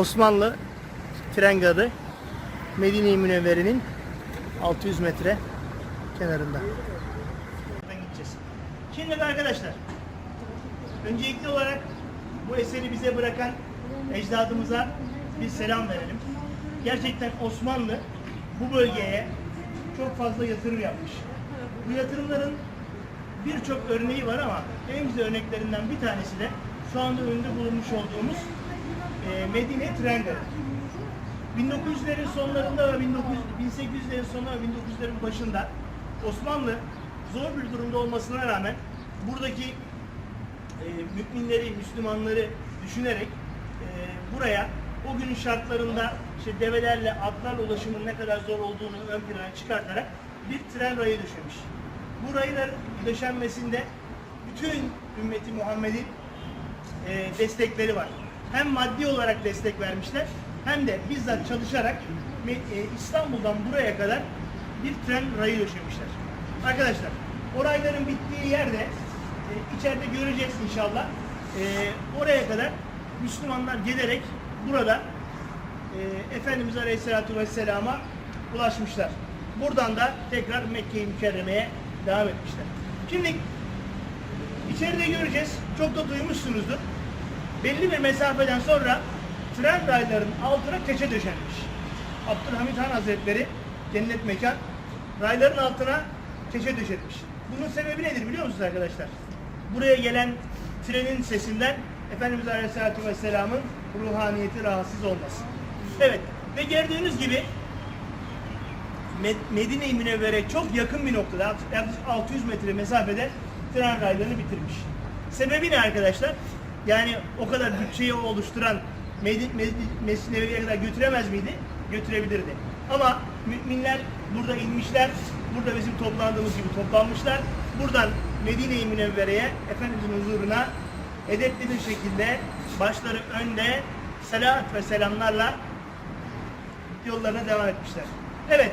Osmanlı tren garı Medine-i Münevvere'nin 600 metre kenarında. Buradan gideceğiz. Şimdi de arkadaşlar öncelikli olarak bu eseri bize bırakan ecdadımıza bir selam verelim. Gerçekten Osmanlı bu bölgeye çok fazla yatırım yapmış. Bu yatırımların birçok örneği var ama en güzel örneklerinden bir tanesi de şu anda önünde bulunmuş olduğumuz Medine Tren Garı. 1900'lerin sonlarında ve 1900 1800'lerin sonunda ve 1900'lerin başında Osmanlı zor bir durumda olmasına rağmen buradaki e, müminleri, Müslümanları düşünerek e, buraya o günün şartlarında işte develerle, atlarla ulaşımın ne kadar zor olduğunu ön plana çıkartarak bir tren rayı döşemiş. Bu raylar döşenmesinde bütün ümmeti Muhammed'in e, destekleri var. Hem maddi olarak destek vermişler hem de bizzat çalışarak e, İstanbul'dan buraya kadar bir tren rayı döşemişler. Arkadaşlar o rayların bittiği yerde e, içeride göreceğiz inşallah. E, oraya kadar Müslümanlar gelerek burada Efendimiz Aleyhisselatü Vesselam'a ulaşmışlar. Buradan da tekrar Mekke-i Mükerreme'ye devam etmişler. Şimdi içeride göreceğiz. Çok da duymuşsunuzdur. Belli bir mesafeden sonra tren raylarının altına keçe döşenmiş. Abdülhamit Han Hazretleri cennet mekan rayların altına keçe döşetmiş. Bunun sebebi nedir biliyor musunuz arkadaşlar? Buraya gelen trenin sesinden Efendimiz Aleyhisselatü Vesselam'ın ruhaniyeti rahatsız olmasın. Evet ve gördüğünüz gibi Med- Medine-i Münevvere çok yakın bir noktada yaklaşık 600 metre mesafede tren raylarını bitirmiş. Sebebi ne arkadaşlar? Yani o kadar bütçeyi oluşturan Mescid-i Nebevi'ye kadar götüremez miydi? Götürebilirdi. Ama müminler burada inmişler, burada bizim toplandığımız gibi toplanmışlar. Buradan Medine-i Münevvere'ye, Efendimizin huzuruna edepli bir şekilde başları önde salat ve selamlarla yollarına devam etmişler. Evet,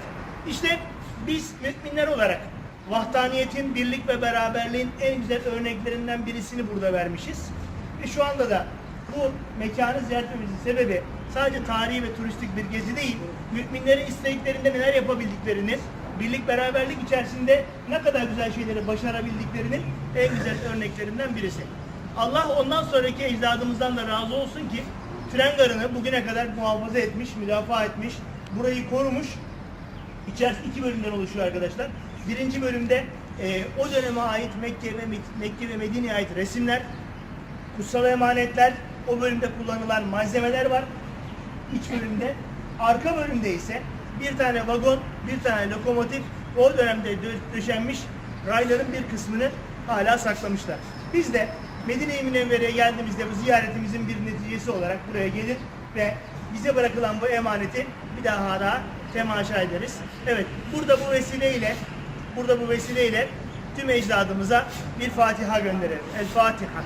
işte biz müminler olarak vahdaniyetin, birlik ve beraberliğin en güzel örneklerinden birisini burada vermişiz. Ve şu anda da bu mekanı ziyaret etmemizin sebebi sadece tarihi ve turistik bir gezi değil, müminlerin istediklerinde neler yapabildiklerini, birlik beraberlik içerisinde ne kadar güzel şeyleri başarabildiklerinin en güzel örneklerinden birisi. Allah ondan sonraki ecdadımızdan da razı olsun ki tren garını bugüne kadar muhafaza etmiş, müdafaa etmiş, burayı korumuş. İçerisi iki bölümden oluşuyor arkadaşlar. Birinci bölümde e, o döneme ait Mekke ve Mekke ve Medine'ye ait resimler, kutsal emanetler, o bölümde kullanılan malzemeler var. İç bölümde. Arka bölümde ise bir tane vagon, bir tane lokomotif, o dönemde dö- döşenmiş rayların bir kısmını hala saklamışlar. Biz de Medine-i Münevvere'ye geldiğimizde bu ziyaretimizin bir neticesi olarak buraya gelir ve bize bırakılan bu emaneti bir daha daha temaşa ederiz. Evet, burada bu vesileyle burada bu vesileyle tüm ecdadımıza bir Fatiha gönderelim. El Fatiha.